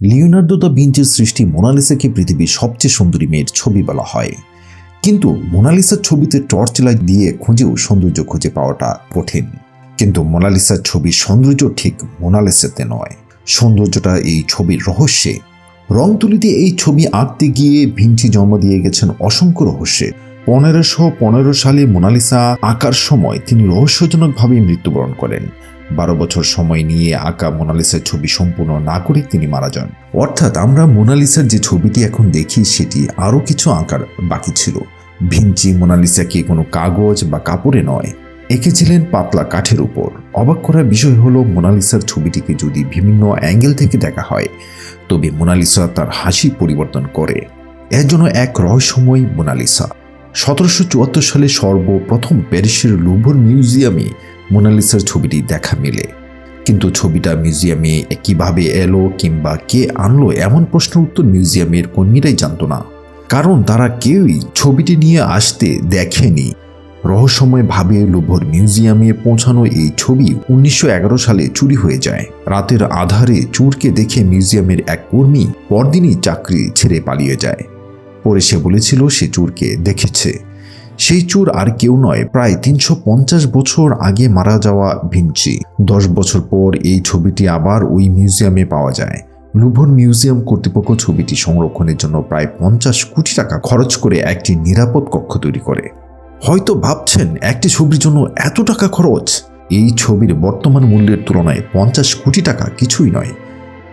Leonardo da ভিঞ্চির সৃষ্টি মোনালিসাকে পৃথিবীর সবচেয়ে সুন্দরী মেয়ের ছবি বলা হয়। কিন্তু মোনালিসার ছবিতে টর্চ লাইট দিয়ে খুঁজেও সৌন্দর্য খুঁজে পাওয়াটা কঠিন। কিন্তু মোনালিসার ছবির সৌন্দর্য ঠিক মোনালিসাতে নয়। সৌন্দর্যটা এই ছবির রহস্যে। রং তুলিতে এই ছবি আঁকতে গিয়ে ভিঞ্চি জন্ম দিয়ে গেছেন অসংখ্য রহস্যে। পনেরোশো পনেরো সালে মোনালিসা আঁকার সময় তিনি রহস্যজনকভাবে মৃত্যুবরণ করেন। বারো বছর সময় নিয়ে আঁকা মোনালিসার ছবি সম্পূর্ণ না করে তিনি মারা যান। অর্থাৎ আমরা মোনালিসার যে ছবিটি এখন দেখি, সেটি আরও কিছু আঁকার বাকি ছিল। ভিঞ্চি মোনালিসাকে কোনো কাগজ বা কাপড়ে নয়? এঁকেছিলেন পাতলা কাঠের উপর। অবাক করার বিষয় হলো, মোনালিসার ছবিটিকে যদি বিভিন্ন অ্যাঙ্গেল থেকে দেখা হয়, তবে মোনালিসা তার হাসি পরিবর্তন করে। এর জন্য এক রহস্যময় মোনালিসা। সতেরোশো চুয়াত্তর সালে সর্বপ্রথম প্যারিসের লুভর মিউজিয়ামে মোনালিসার ছবিটি দেখা মেলে। কিন্তু ছবিটা মিউজিয়ামে কীভাবে এলো কিংবা কে আনলো এমন প্রশ্নের উত্তর মিউজিয়ামের কর্মীরাই জানতো না। কারণ তারা কেউই ছবিটি নিয়ে আসতে দেখেনি। রহস্যময়ভাবে লোভর মিউজিয়ামে পৌঁছানো এই ছবি উনিশশো এগারো সালে চুরি হয়ে যায়। রাতের আধারে চুরকে দেখে মিউজিয়ামের এক কর্মী পরদিনই চাকরি ছেড়ে পালিয়ে যায়। পরে সে বলেছিল সে চুরকে দেখেছে। সেই চোর আর কেউ নয়, প্রায় তিনশো পঞ্চাশ বছর আগে মারা যাওয়া ভিঞ্চি। দশ বছর পর এই ছবিটি আবার ওই মিউজিয়ামে পাওয়া যায়। লুভন মিউজিয়াম কর্তৃপক্ষ ছবিটি সংরক্ষণের জন্য প্রায় পঞ্চাশ কোটি টাকা খরচ করে একটি নিরাপদ কক্ষ তৈরি করে। হয়তো ভাবছেন, একটি ছবির জন্য এত টাকা খরচ? এই ছবির বর্তমান মূল্যের তুলনায় পঞ্চাশ কোটি টাকা কিছুই নয়।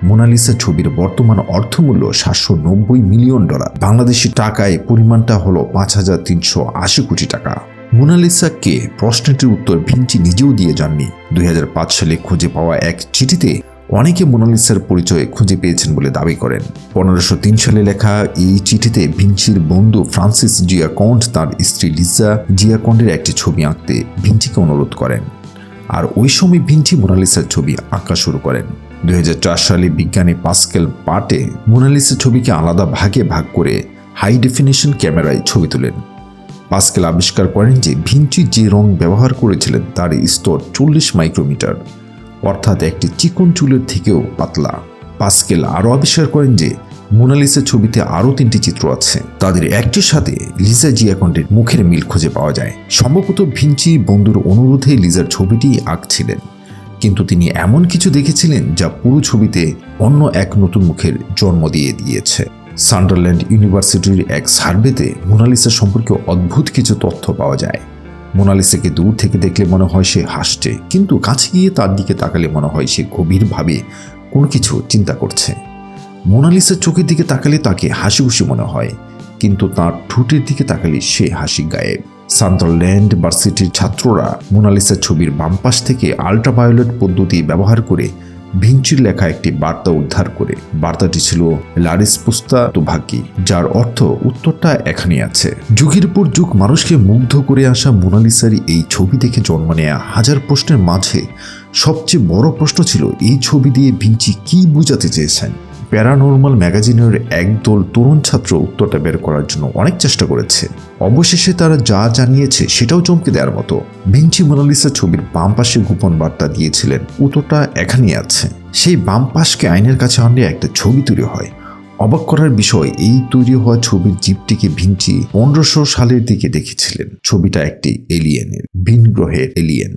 মোনালিসা ছবির বর্তমান অর্থমূল্য সাতশো নব্বই মিলিয়ন ডলার। বাংলাদেশি টাকায় পরিমাণটা হলো পাঁচ হাজার তিনশো আশি কোটি টাকা। মোনালিসাকে প্রশ্নটির উত্তর ভিঞ্চি নিজেও দিয়ে যাননি। দুই হাজার পাঁচ সালে খুঁজে পাওয়া এক চিঠিতে অনেকে মোনালিসার পরিচয় খুঁজে পেয়েছেন বলে দাবি করেন। পনেরোশো তিন সালে লেখা এই চিঠিতে ভিঞ্চির বন্ধু ফ্রান্সিস জিয়াকন্ড তার স্ত্রী লিজা জিয়াকন্ডের একটি ছবি আঁকতে ভিঞ্চিকে অনুরোধ করেন। আর ওই সময় ভিঞ্চি মোনালিসার ছবি আঁকা শুরু করেন। দুই হাজার চার সালে বিজ্ঞানী পাস্কেল পাটে মোনালিসা ছবিকে আলাদা ভাগে ভাগ করে হাই ডেফিনেশন ক্যামেরায় ছবি তোলেন। পাস্কেল আবিষ্কার করেন যে ভিঞ্চি যে রং ব্যবহার করেছিলেন তার স্তর চল্লিশ মাইক্রোমিটার, অর্থাৎ একটি চিকন চুলের থেকেও পাতলা। পাস্কেল আরও আবিষ্কার করেন যে মোনালিসা ছবিতে আরও তিনটি চিত্র আছে। তাদের একটির সাথে লিজা জিয়াকন্ডের মুখের মিল খুঁজে পাওয়া যায়। সম্ভবত ভিঞ্চি বন্ধুর অনুরোধে লিজার ছবিটি আঁকছিলেন। কিন্তু তিনি এমন কিছু দেখেছিলেন যা পুরো ছবিতে অন্য এক নতুন মুখের জন্ম দিয়ে দিয়েছে। সান্ডারল্যান্ড ইউনিভার্সিটির এক সার্ভেতে মোনালিসা সম্পর্কে অদ্ভুত কিছু তথ্য পাওয়া যায়। মোনালিসাকে দূর থেকে দেখলে মনে হয় সে হাসছে, কিন্তু কাছে গিয়ে তার দিকে তাকালে মনে হয় সে গভীরভাবে কোনো কিছু চিন্তা করছে। মোনালিসার চোখের দিকে তাকালে তাকে হাসি খুশি মনে হয়, কিন্তু তার ঠোঁটের দিকে তাকালে সে হাসি গায়েব। সান্দারল্যান্ড ভার্সিটির ছাত্ররা মোনালিসা ছবির বামপাশ থেকে আল্ট্রাভায়োলেট পদ্ধতি ব্যবহার করে ভিঞ্চির লেখা একটি বার্তা উদ্ধার করে। বার্তাটি ছিল লারিস পুস্তা তুভাকি যার অর্থ উত্তরটা এখানে আছে। যুগের পর যুগ মানুষকে মুগ্ধ করে আসা মোনালিসারই এই ছবি দেখে জন্ম নেয়া হাজার প্রশ্নের মাঝে সবচেয়ে বড় প্রশ্ন ছিল, এই ছবি দিয়ে ভিঞ্চি কি বোঝাতে চেয়েছেন? প্যারানর্মাল ম্যাগাজিনের একদল তরুণ ছাত্র উত্তরটা বের করার জন্য অনেক চেষ্টা করেছে। অবশেষে তারা যা জানিয়েছে সেটাও চমকে দেওয়ার মতো। ভিঞ্চি মোনালিসা ছবির বাম পাশে গোপন বার্তা দিয়েছিলেন, উত্তরটা এখানেই আছে। সেই বাম পাশকে আইনের কাছে আনলে একটা ছবি তৈরি হয়। অবাক করার বিষয়, এই তৈরি হওয়া ছবির জীবটিকে ভিঞ্চি পনেরোশো সালের দিকে দেখেছিলেন। ছবিটা একটি এলিয়েনের ভিন গ্রহের এলিয়েন।